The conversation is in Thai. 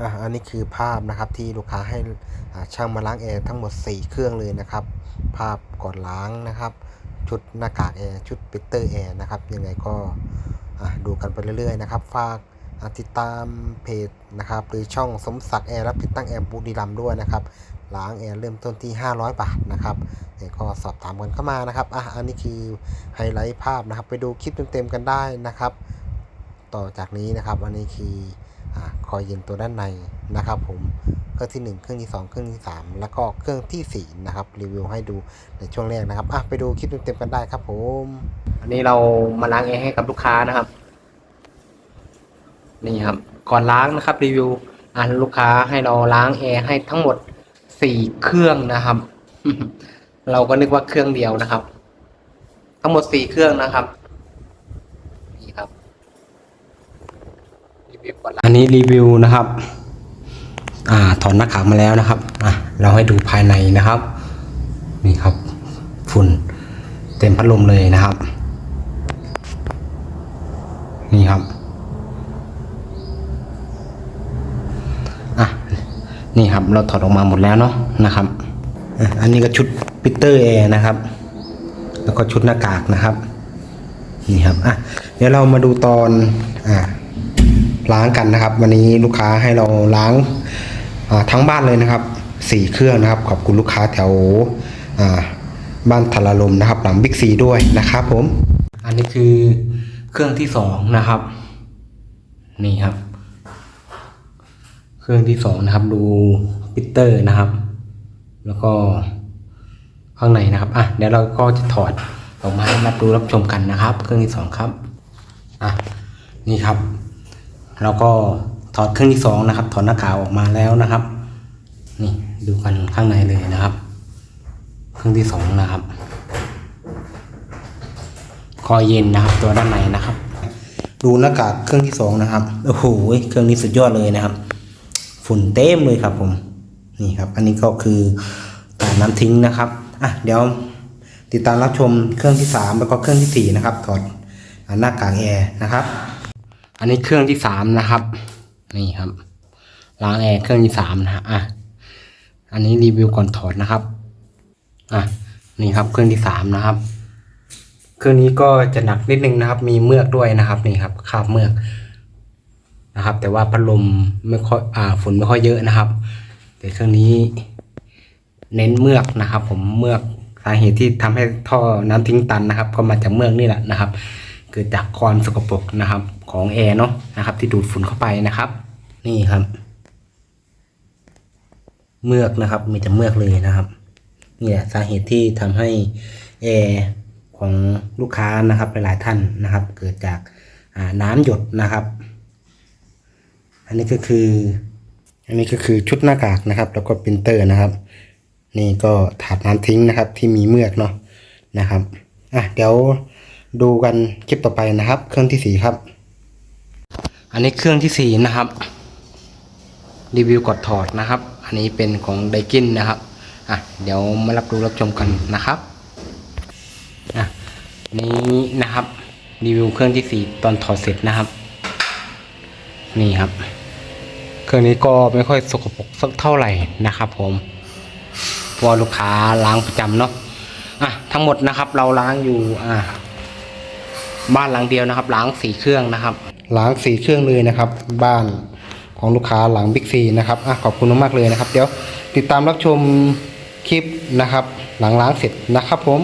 อะอันนี้คือภาพนะครับที่ลูกค้าให้ช่างมาล้างแอร์ทั้งหมด 4 เครื่องเลยนะครับ ภาพก่อนล้างนะครับ ชุดหน้ากากแอร์ชุดปิเตอร์แอร์นะครับ ยังไงก็ดูกันไปเรื่อยๆนะครับ ฝากติดตามเพจนะครับหรือช่องสมศักดิ์แอร์รับติดตั้งแอร์บุรีรัมด้วยนะครับล้างแอร์เริ่มต้นที่ 500 บาทนะครับยังไงก็สอบถามกันเข้ามานะครับอะอันนี้คือไฮไลท์ภาพนะครับ ไปดูคลิปเต็มๆกันได้นะครับ ต่อจากนี้นะครับ อันนี้คือ คอยเย็นตัวด้านในนะครับ ผมเครื่องที่ 1 เครื่องที่ 2 เครื่องที่ 3 แล้วก็เครื่องทีสี่4นะครับรีวิวให้ดูในช่วงแรกนะครับอะไปดูคลิปเต็มๆกันได้ครับ ผมอันนี้เรามาล้างแอร์ให้กับลูกค้านะครับ นี่ครับ ก่อนล้างนะครับ รีวิวอ่าลูกค้าให้เราล้างแอร์ให้ทั้งหมดสี่เครื่องนะครับ เราก็นึกว่าเครื่องเดียวนะครับ ทั้งหมดสี่เครื่องนะครับนี่ครับรี วิวก่อนอันนี้รีวิวนะครับ อ่าถอนหน้ากากมาแล้วนะครับอะเราให้ดูภายในนะครับ นี่ครับ ฝุ่นเต็มพัดลมเลยนะครับ นี่ครับอะนี่ครับเราถอดออกมาหมดแล้วเนาะนะครับอันนี้ก็ชุดปิเตอร์แอร์นะครับ แล้วก็ชุดหน้ากากนะครับนี่ครับอะเดี๋ยวเรามาดูตอนอ่า ล้างกันนะครับ วันนี้ลูกค้าให้เราล้างาทั้งบ้านเลยนะครับสี่เครื่องนะครับ ขอบคุณลูกค้าแถวบ้านทารลมนะครับ หลังบิ๊กซีด้วยนะครับผม อันนี้คือเครื่องที่สองนะครับ นี่ครับ เครื่องที่สองนะครับ ดูปิเตอร์นะครับ แล้วก็ข้างในนะครับอะเดี๋ยวเราก็จะถอดออกมาให้รับดูรับชมกันนะครับ เครื่องที่สองครับอะนี่ครับ เราก็ถอดเครื่องที่สองนะครับ ถอดหน้ากากออกมาแล้วนะครับ นี่ดูกันข้างในเลยนะครับ เครื่องที่สองนะครับคอยเย็นนะครับ ตัวด้านในนะครับ ดูหน้ากากเครื่องที่สองนะครับโอ้โหเครื่องนี้สุดยอดเลยนะครับ ฝุ่นเต็มเลยครับผมนี่ครับ อันนี้ก็คือกาน้ำทิ้งนะครับอะเดี๋ยวติดตามรับชมเครื่องที่สามแล้วก็เครื่องที่สี่นะครับถอดหน้ากากแอร์นะครับ อันนี้เครื่องที่สามนะครับ นี่ครับล้างแอร์เครื่องที่สามนะฮะอะอันนี้รีวิวก่อนถอดนะครับอะนี่ครับเครื่องที่สามนะครับ เครื่องนี้ก็จะหนักนิดนึงนะครับ มีเมือกด้วยนะครับ นี่ครับคาบเมือกนะครับ แต่ว่าพัดลมไม่ค่อยอ่าฝุ่นไม่ค่อยเยอะนะครับ แต่เครื่องนี้เน้นเมือกนะครับ ผมเมือกสาเหตุที่ทำให้ท่อน้ำทิ้งตันนะครับ ก็มาจากเมือกนี่แหละนะครับ เกิดจากความสกปรกนะครับ ของแอร์เนาะนะครับ ที่ดูดฝุ่นเข้าไปนะครับ นี่ครับ เมือกนะครับ มีแต่เมือกเลยนะครับนี่แหละสาเหตุที่ทำให้แอร์ของลูกค้านะครับหลายๆท่านนะครับ เกิดจากาน้ำหยดนะครับ อันนี้ก็คือ อันนี้ก็คือชุดหน้ากากนะครับ แล้วก็ปรินเตอร์นะครับ นี่ก็ถาดน้ำทิ้งนะครับ ที่มีเมือกเนาะนะครับอะเดี๋ยวดูกันคลิปต่อไปนะครับ เครื่องที่สี่ครับ อันนี้เครื่องที่สี่นะครับ รีวิวกดถอดนะครับ อันนี้เป็นของไดกินนะครับอะเดี๋ยวมารับรู้รับชมกันนะครับอะนี้นะครับ รีวิวเครื่องที่สี่ตอนถอดเสร็จนะครับ นี่ครับ เครื่องนี้ก็ไม่ค่อยสกปรกสักเท่าไหร่นะครับ ผมเพราะลูกค้าล้างประจำเนาะอะทั้งหมดนะครับ เราล้างอยู่อ่าบ้านหลังเดียวนะครับ ล้างสี่เครื่องนะครับ ล้างสี่เครื่องเลยนะครับ บ้านของลูกค้าหลังบิ๊กซีนะครับอะขอบคุณมากๆเลยนะครับ เดี๋ยวติดตามรับชมคลิปนะครับ หลังล้างเสร็จนะครับผม